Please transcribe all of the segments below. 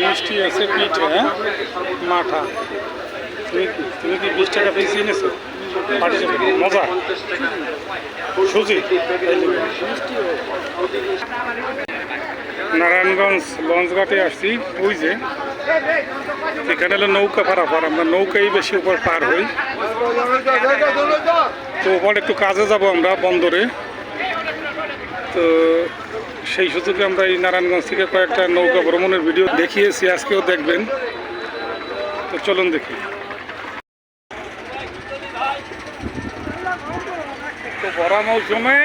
মিষ্টি আছে, পিঠে হ্যাঁ? মাঠা। তুমি তুমি কি বিশ টাকা পিস এনেছো মজা? সুজি? নারায়ণগঞ্জ লঞ্চঘাটে আসছি যে। এখানে হলো নৌকা পারাপার। আমরা নৌকাই বেশি উপর পার হই। তো ওপর একটু কাজে যাব আমরা বন্দরে। তো সেই সুযোগে আমরা এই নারায়ণগঞ্জ থেকে কয়েকটা নৌকা ভ্রমণের ভিডিও দেখিয়েছি, আজকেও দেখবেন। তো চলুন দেখি। তো বড় মৌসুমে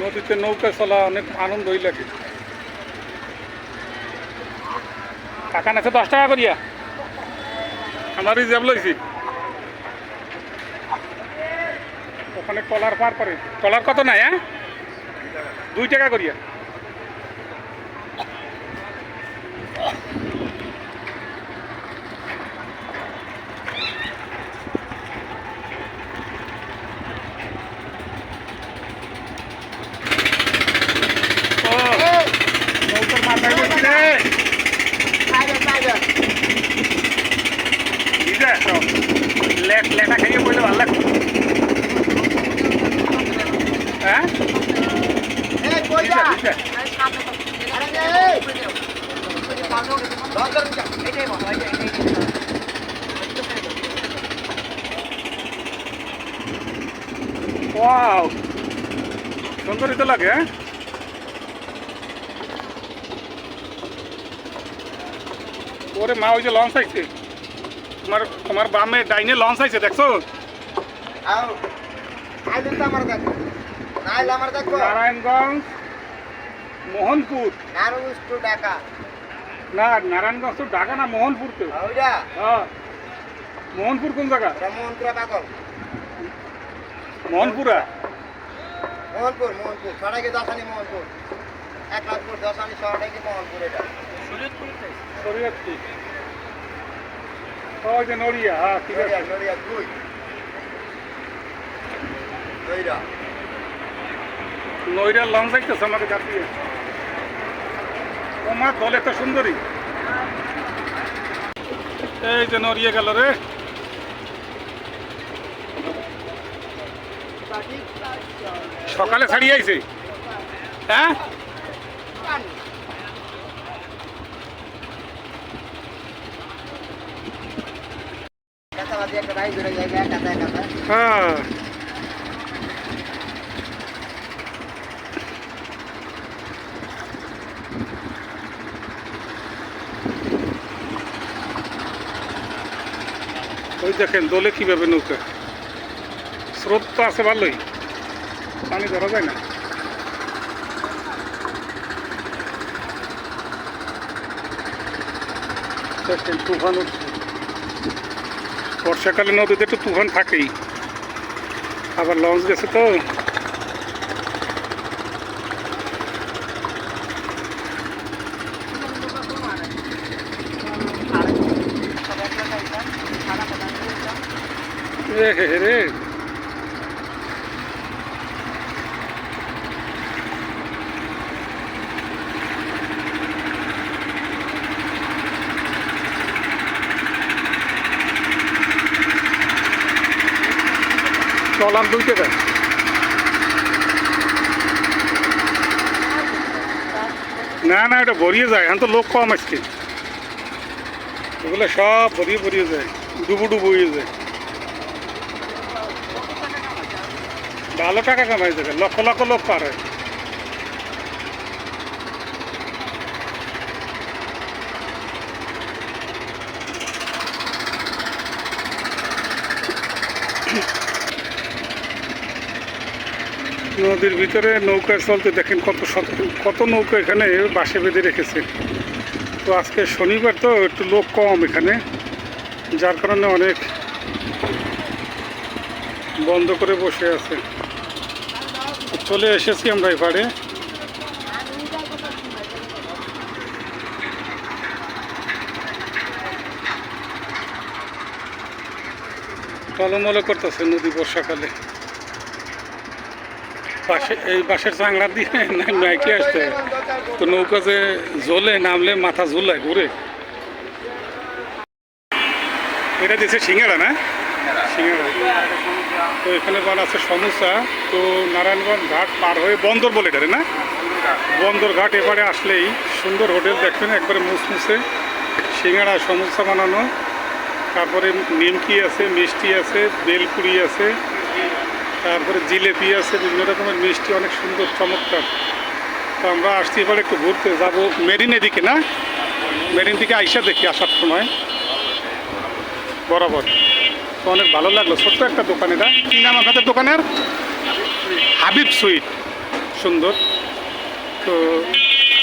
নদীতে নৌকা চলা অনেক আনন্দই লাগে। কাকা আছে দশ টাকা করিয়া। আমার রিজার্ভ লইছি। ওখানে টলার পার করে। টলার কত নাই হ্যাঁ? দুই টাকা করিয়া। লেট লেটা খাইয়ে বললে ভালো লাগতো হ্যাঁ বুঝলে বুঝলে ওয়াও সুন্দরই তো লাগে হ্যাঁ ওরে মা ওই যে লঞ্চ আইছে তোমার তোমার বামে ডাইনে লঞ্চ আইছে দেখছ নারায়ণগঞ্জ মোহনপুর। না নারায়ণগঞ্জ তো ঢাকা না মোহনপুর তো হ্যাঁ মোহনপুর কোন জায়গা? মোহনপুরা? মোহনপুর মোহনপুর। ছড়াকে দশানি মোহনপুর। এক লাখপুর দশানি শহরটাকে মোহনপুর এটা। ওই যে নড়িয়া। হ্যাঁ ঠিক আছে। নড়িয়া নড়িয়া দুই। দুইটা নইরার লঞ্চ আইতেছে আমাকে চাপিয়ে। তোমার দল একটা সুন্দরী। এই যে নড়িয়ে গেল রে। সকালে ছাড়িয়ে আইছে? হ্যাঁ? হ্যাঁ। ওই দেখেন, দোলে কীভাবে নৌকা? স্রোত তো আছে ভালোই। পানি ধরা যায় না। দেখেন, তুফান বর্ষাকালে নদীতে একটু তুফান থাকেই। আবার লঞ্চ গেছে তো। রে চলার দুই টাকা না না, এটা ভরিয়ে যায়। এখন তো লোক কম আজকে। এগুলো সব ভরিয়ে ভরিয়ে যায়। ডুবু ডুবু হয়ে যায়। ভালো টাকা কামাই যাবে লক্ষ লক্ষ লোক পার। নদীর ভিতরে নৌকা চলতে দেখেন কত কত নৌকা এখানে বাসে বেঁধে রেখেছে। তো আজকে শনিবার তো একটু লোক কম এখানে, যার কারণে অনেক বন্ধ করে বসে আছে। চলে এসেছি আমরা এবারে। টলমলে করতেছে নদী বর্ষাকালে। পাশে এই পাশের চাংড়া দিয়ে নাইকে আসতে। তো নৌকা যে জ্বলে, নামলে মাথা ঝুলায় ঘুরে এটা দিয়েছে সিঙ্গাড়া না? সিঙ্গাড়া। তো এখানে বানাচ্ছে সমস্যা, তো নারায়ণগঞ্জ ঘাট পার হয়ে বন্দর বলে এটারে না? বন্দর ঘাট এবারে আসলেই সুন্দর হোটেল দেখবেন, একবারে মুসমুসে, সিঙ্গাড়া সমস্যা বানানো। তারপরে নিমকি আছে, মিষ্টি আছে, বেলপুরি আছে, তারপরে জিলেপি আছে, বিভিন্ন রকমের মিষ্টি, অনেক সুন্দর, চমৎকার। তো আমরা আসছি এবার একটু ঘুরতে, যাব মেরিন এদিকে, না? মেরিন দিকে আইসা দেখি আসার সময়। বরাবর। তো অনেক ভালো লাগল। ছোট্ট একটা দোকান এটা। কি নাম আপনাদের দোকানের? হাবিব সুইট। সুন্দর। তো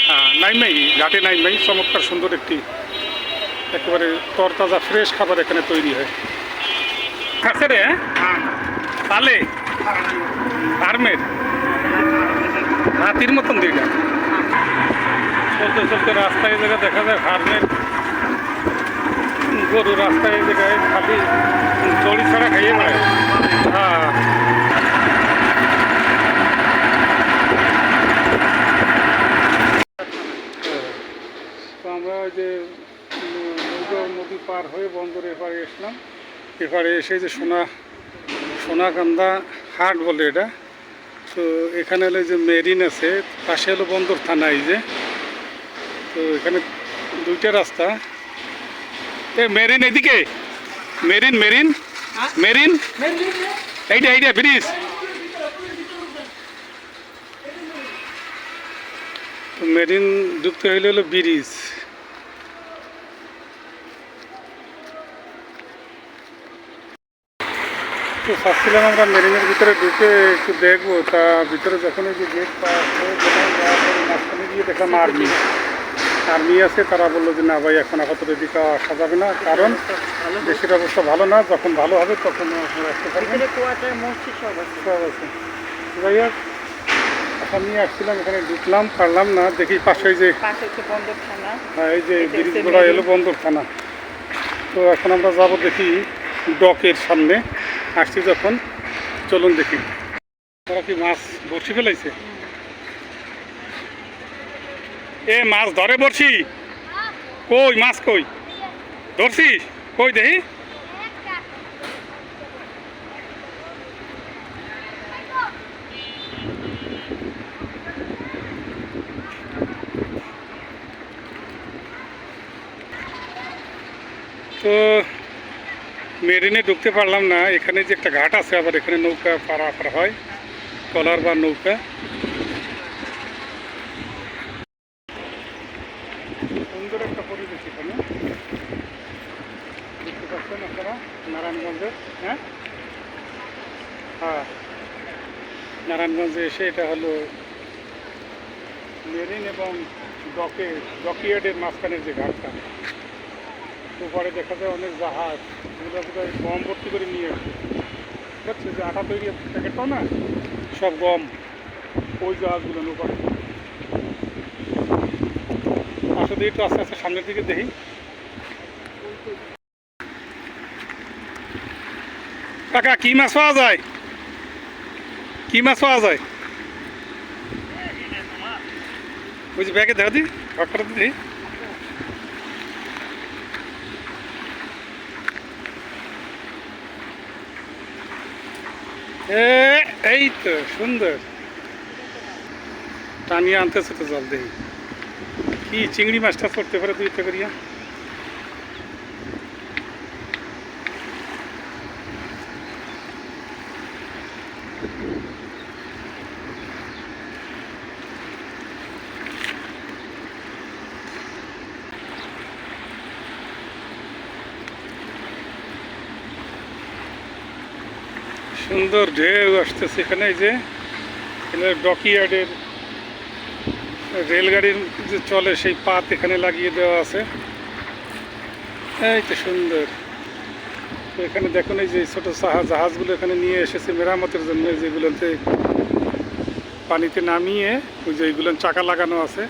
হ্যাঁ নাইমাই ঘাটে নাইমাই চমৎকার সুন্দর একটি, একেবারে তরতাজা, ফ্রেশ খাবার এখানে তৈরি হয়। আছে রে হ্যাঁ? তালে ফার্মের হাতির মতন দিকে চলতে চলতে রাস্তায় দেখা যায় ফার্মের গরু রাস্তায় জায়গায় খালি চড়ি ছাড়া খাইয়ে বেড়ায়। হ্যাঁ। আমরা যে নদী পার হয়ে বন্দর এপারে এসলাম। এপারে এসে যে সোনা, সোনাকান্দা হাট বলে এটা। তো এখানে হলো যে মেরিন আছে, পাশে হলো বন্দর থানা এই যে। তো এখানে দুইটা রাস্তা। এ, মেরিন এদিকে মেরিন মেরিন মেরিন। এইটা এইটা, ব্রিজ। মেরিন ঢুকতে হইলে হলো ব্রিজ। তো ভাবছিলাম আমরা মেরিনের ভিতরে ঢুকে একটু দেখব। তা ভিতরে যখন এই যে গেট পরে মাঝখানে গিয়ে দেখলাম আর্মি আর্মি আছে তারা বলল যে না ভাই এখন আপাতত এদিকে আসা যাবে না। কারণ দেশের অবস্থা ভালো না যখন ভালো হবে তখন আপনারা আসতে পারবেন সব আছে। যাই হোক এখন নিয়ে আসছিলাম এখানে ঢুকলাম পারলাম না দেখি পাশে যে হ্যাঁ, এই যে এটা ব্রিজ হচ্ছে গোড়া মেরিন। এলো বন্দর থানা তো এখন আমরা যাব দেখি ডকের সামনে। আসছি যখন চলুন দেখি। তারা কি মাছ বড়শি ফেলাইছে? এ, মাছ ধরে বড়শি? কই মাছ কই? ধরছিস কই দেখি? তো, মেরিনে ঢুকতে পারলাম না। এখানে যে একটা ঘাট আছে, আবার এখানে নৌকা পারাপার হয়। কলার বা নৌকা সুন্দর একটা পরিবেশ এখানে দেখতে পাচ্ছেন আপনারা নারায়ণগঞ্জের হ্যাঁ হ্যাঁ এসে এটা হলো মেরিন এবং ডকে, ডকিয়ার্ডের মাঝখানের যে ঘাটটা। উপরে দেখা যায় অনেক জাহাজ, এগুলো বোধহয় গম ভর্তি করে নিয়ে আসে। বুঝছে যে আটা তৈরি প্যাকেটটাও না, সব গম, ওই জাহাজগুলো উপরে। আসলে একটু আস্তে আস্তে সামনের দিকে দেখি। কাকা, কি মাছ পাওয়া যায়? কি মাছ পাওয়া যায়? যে ব্যাগে দেখা দি ভাগ দিদি এই তো, সুন্দর। টানিয়ে আনতেছে তো জল দেখি কি চিংড়ি মাছটা করতে পারে একটা করিয়া? সুন্দর ঢেউ আসতেছে এখানে যে ডকিয়ার্ডের রেলগাড়ির যে চলে, সেই পাত এখানে লাগিয়ে দেওয়া আছে। এই তো সুন্দর। এখানে দেখুন, এই যে ছোটো জাহাজ জাহাজগুলো এখানে নিয়ে এসেছে মেরামতের জন্য যেগুলোতে পানিতে নামিয়ে, ওই যে এইগুলো চাকা লাগানো আছে,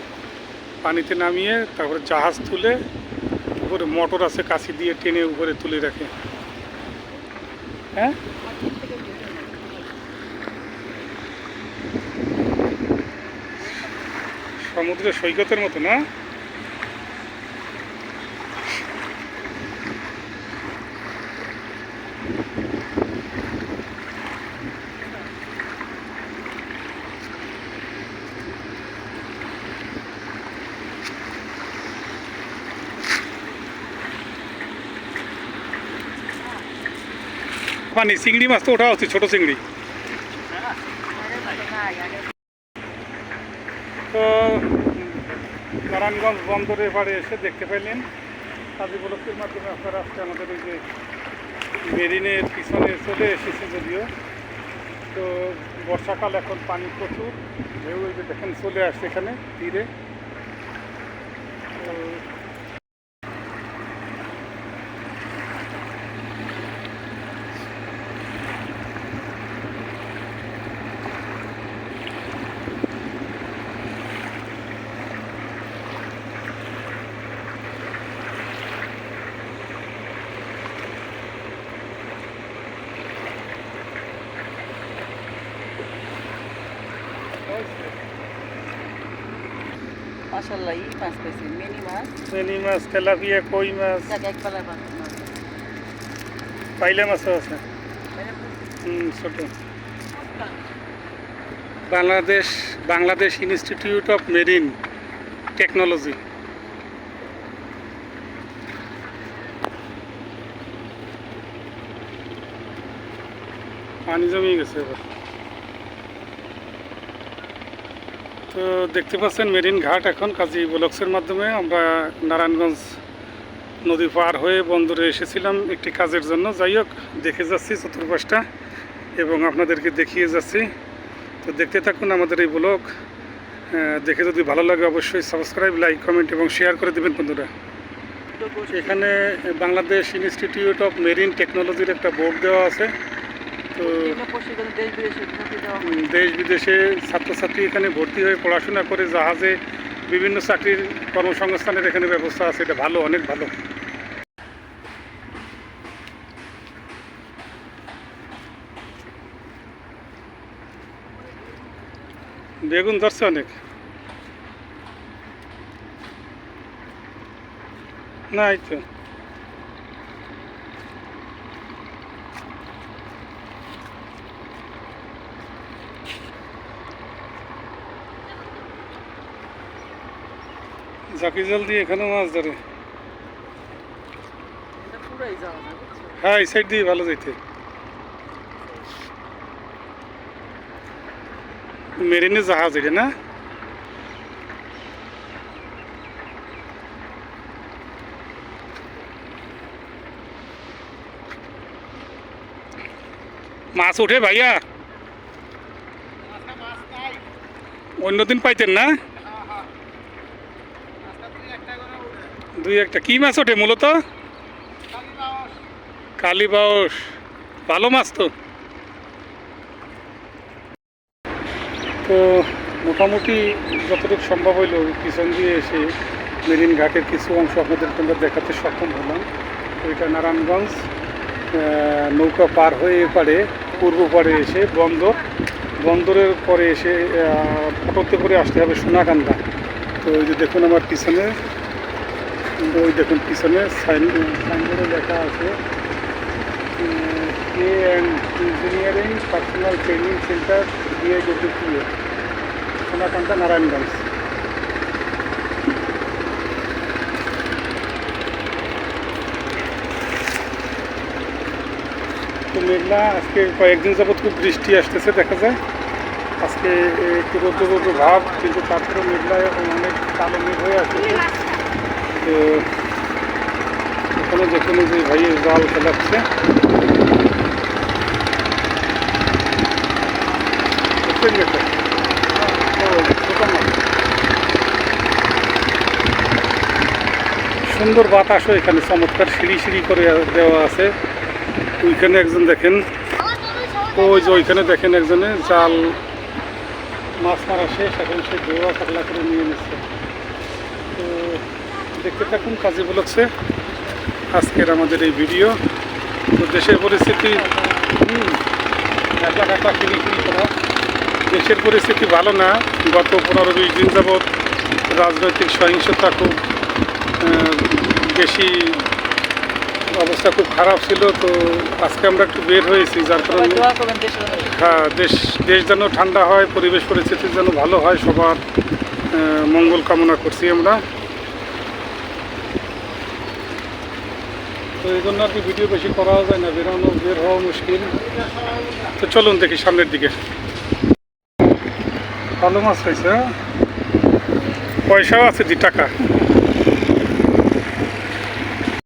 পানিতে নামিয়ে তারপরে জাহাজ তুলে উপরে মোটর আছে কাছি দিয়ে টেনে উপরে তুলে রাখে। হ্যাঁ? সমুদ্রের সৈকতের মতো না? পানি চিংড়ি মাছ তো ওঠা উচিত ছোট চিংড়ি তো নারায়ণগঞ্জ বন্দরের এবারে এসে দেখতে পেলেন। কাজী উপলক্ষের মাধ্যমে আপনারা আজকে আমাদের ওই যে মেরিনের পিছনে চলে এসেছে যদিও। তো বর্ষাকাল এখন পানি প্রচুর, ঢেউ ওই যে দেখেন চলে আসছে এখানে তীরে। তো মাছ পেয়েছি মিনি মাছ। মিনি মাছ তেলাপিয়া কই মাছ। পাইলে আছে। হুম, ছোট। Bangladesh Bangladesh institute of marine technology পানি জমিয়ে গেছে এবার। তো দেখতে পাচ্ছেন মেরিন ঘাট এখন কাজী ব্লকসের মাধ্যমে। আমরা নারায়ণগঞ্জ নদী পার হয়ে বন্দরে এসেছিলাম একটি কাজের জন্য। যাই হোক, দেখে যাচ্ছি চতুর্পাশটা এবং আপনাদেরকে দেখিয়ে যাচ্ছি। তো দেখতে থাকুন আমাদের এই ব্লগ দেখে যদি ভালো লাগে অবশ্যই সাবস্ক্রাইব, লাইক, কমেন্ট এবং শেয়ার করে দেবেন বন্ধুরা। এখানে বাংলাদেশ ইনস্টিটিউট অফ মেরিন টেকনোলজির একটা বোর্ড দেওয়া আছে। তো দেশ বিদেশে ছাত্রছাত্রী এখানে ভর্তি হয়ে পড়াশোনা করে জাহাজে বিভিন্ন চাকরির কর্মসংস্থানের এখানে ব্যবস্থা আছে, এটা ভালো, অনেক ভালো। বেগুন ধরছে অনেক। না, এই জাকি জল দিয়ে এখানেও মাছ ধরে। এটা পুরাই যাওয়া যায় বুঝছ? হ্যাঁ এই সাইড দিয়ে ভালো যাইতে। মেরিনে জাহাজ এটা না? মাছ ওঠে ভাইয়া। অন্যদিন পাইতেন না? দুই একটা। কি মাছ ওঠে মূলত? কালীবাউস ভালো মাছ তো। তো মোটামুটি যতটুকু সম্ভব হইল পিছন দিয়ে এসে মেরিন ঘাটের কিছু অংশ আপনাদের আমরা দেখাতে সক্ষম হলাম। এটা নারায়ণগঞ্জ নৌকা পার হয়ে এপারে, পূর্ব পাড়ে এসে বন্দর। বন্দরের পরে এসে ফটোতে করে আসতে হবে সোনাকান্দা। তো ওই যে দেখুন আমার পিছনে ওই দেখুন, পিছনে সাইন সাইনবোর্ডে লেখা আছে K and engineering personal training centre BIWPA Sonakanta Narayanganj. তো মেঘলা, আজকে কয়েকদিন যাবৎ খুব বৃষ্টি আসতেছে, দেখা যায়। আজকে একটু রোদ্র রোদ্র ভাব, কিন্তু তারপরে মেঘলায় অনেক কালো মেঘ হয়ে আসছে তো এখানে যেখানে যে ভাইয়ের জাল ফেলাচ্ছে সুন্দর বাতাসও এখানে, চমৎকার সিঁড়ি সিঁড়ি করে দেওয়া আছে। ওইখানে একজন দেখেন ওই যে ওইখানে দেখেন একজনে, জাল মাছ মারা শেষ, এখন সে দেওয়া পাতলা করে নিয়ে নিচ্ছে। তো দেখতে থাকুন কাজে বলছে। আজকের আমাদের এই ভিডিও। তো দেশের পরিস্থিতি হুম, একটা একটা কিনি কিনি করা দেশের পরিস্থিতি ভালো না। গত পনেরো বিশ দিন যাবৎ রাজনৈতিক সহিংসতা খুব বেশি অবস্থা খুব খারাপ ছিল। তো আজকে আমরা একটু বের হয়েছি যার কারণে। হ্যাঁ দেশ দেশ যেন ঠান্ডা হয় পরিবেশ পরিস্থিতি যেন ভালো হয় সবার মঙ্গল কামনা করছি আমরা। এই জন্য আর কি ভিডিও বেশি করাও যায় না, বেরোনো, বের হওয়া মুশকিল। তো চলুন দেখি সামনের দিকে। ভালো মাছ হয়েছে হ্যাঁ? পয়সাও আছে দি, টাকা।